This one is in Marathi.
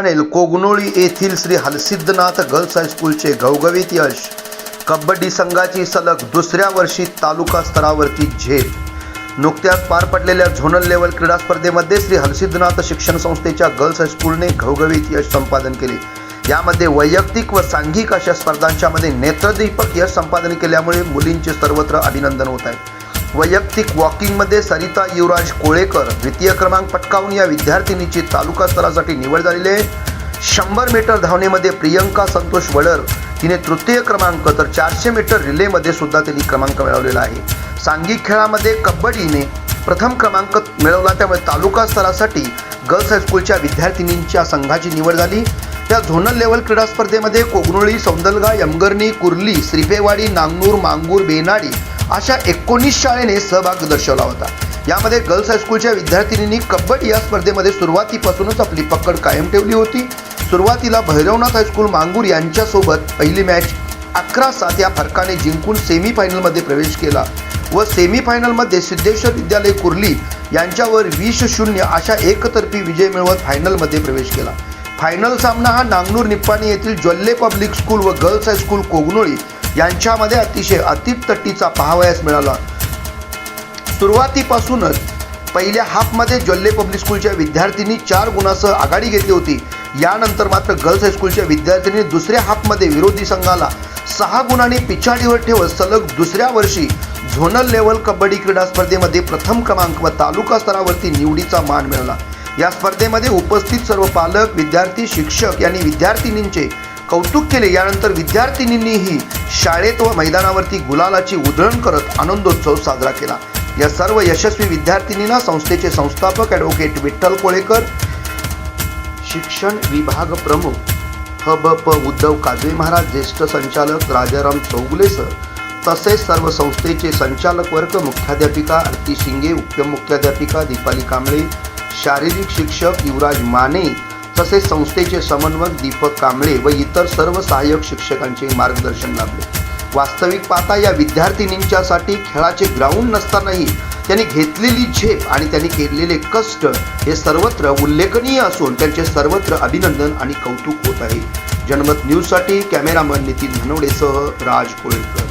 ठाणेल कोगनोळी येथील श्री हलसिद्धनाथ गर्ल्स हायस्कूलचे घवघवीत यश. कबड्डी संघाची सलग दुसऱ्या वर्षी तालुका स्तरावरती झेप. नुकत्याच पार पडलेल्या झोनल लेवल क्रीडा स्पर्धेमध्ये श्री हलसिद्धनाथ शिक्षण संस्थेच्या गर्ल्स हायस्कूलने घवघवीत यश संपादन केले. यामध्ये वैयक्तिक व सांघिक अशा स्पर्धांच्यामध्ये नेत्रदीपक यश संपादन केल्यामुळे मुलींचे सर्वत्र अभिनंदन होत आहे. वैयक्तिक वॉकिंगमध्ये सरिता युवराज कोळेकर द्वितीय क्रमांक पटकावून या विद्यार्थिनीची तालुका स्तरासाठी निवड झालेली आहे. शंभर मीटर धावणेमध्ये प्रियंका संतोष वडर तिने तृतीय क्रमांक तर चारशे मीटर रिलेमध्ये सुद्धा तिने क्रमांक मिळवलेला आहे. सांघिक खेळामध्ये कबड्डीने प्रथम क्रमांक मिळवला त्यामुळे तालुका स्तरासाठी गर्ल्स हायस्कूलच्या विद्यार्थिनींच्या संघाची निवड झाली. या झोनल लेवल क्रीडा स्पर्धेमध्ये कोगनोळी सौंदलगा यमगर्णी कुर्ली श्रीपेवाडी नांगनूर मांगूर बेनाडी अशा एकोणीस शाळेने सहभाग दर्शवला होता. यामध्ये गर्ल्स हायस्कूलच्या विद्यार्थिनींनी कबड्डी या स्पर्धेमध्ये सुरुवातीपासूनच आपली पकड कायम ठेवली होती. सुरुवातीला भैरवनाथ हायस्कूल मांगूर यांच्यासोबत पहिली मॅच अकरा सात या फरकाने जिंकून सेमीफायनलमध्ये प्रवेश केला व सेमीफायनलमध्ये सिद्धेश्वर विद्यालय कुर्ली यांच्यावर वीस शून्य अशा एकतर्फी विजय मिळवत फायनलमध्ये प्रवेश केला. फायनल सामना हा नांगनूर निप्पाणी येथील ज्वल्ले पब्लिक स्कूल व गर्ल्स हायस्कूल कोगनोळी यांच्यामध्ये अतिशय अतितट्टीचा पाहावयास मिळाला. सुरुवातीपासूनच पहिल्या हाफमध्ये ज्वल्ले पब्लिक स्कूलच्या विद्यार्थ्यांनी चार गुणासह आघाडी घेतली होती. यानंतर मात्र गर्ल्स हायस्कूलच्या विद्यार्थ्यांनी दुसऱ्या हाफमध्ये विरोधी संघाला सहा गुणांनी पिछाडीवर ठेवत सलग दुसऱ्या वर्षी झोनल लेवल कबड्डी क्रीडा स्पर्धेमध्ये प्रथम क्रमांक व तालुका स्तरावरती निवडीचा मान मिळाला. या स्पर्धेमध्ये उपस्थित सर्व पालक विद्यार्थी शिक्षक यांनी विद्यार्थिनींचे कौतुक केले. यानंतर विद्यार्थिनींनीही शाळेत व मैदानावरती गुलालाची उधळण करत आनंदोत्सव साजरा केला. या सर्व यशस्वी विद्यार्थिनींना संस्थेचे संस्थापक ॲडव्होकेट विठ्ठल कोळेकर शिक्षण विभाग प्रमुख ह ब प उद्धव काजवे महाराज ज्येष्ठ संचालक राजाराम चौगुले सर तसेच सर्व संस्थेचे संचालक वर्ग मुख्याध्यापिका आरती शिंगे उपमुख्याध्यापिका दीपाली कांबळे शारीरिक शिक्षक युवराज माने तसेच संस्थेचे समन्वयक दीपक कांबळे व इतर सर्व सहाय्यक शिक्षकांचे मार्गदर्शन लाभले. वास्तविक पाहता या विद्यार्थिनींच्यासाठी खेळाचे ग्राउंड नसतानाही त्यांनी घेतलेली झेप आणि त्यांनी केलेले कष्ट हे सर्वत्र उल्लेखनीय असून त्यांचे सर्वत्र अभिनंदन आणि कौतुक होत आहे. जनमत न्यूजसाठी कॅमेरामन नितीन धनवडेसह राज कोळेकर.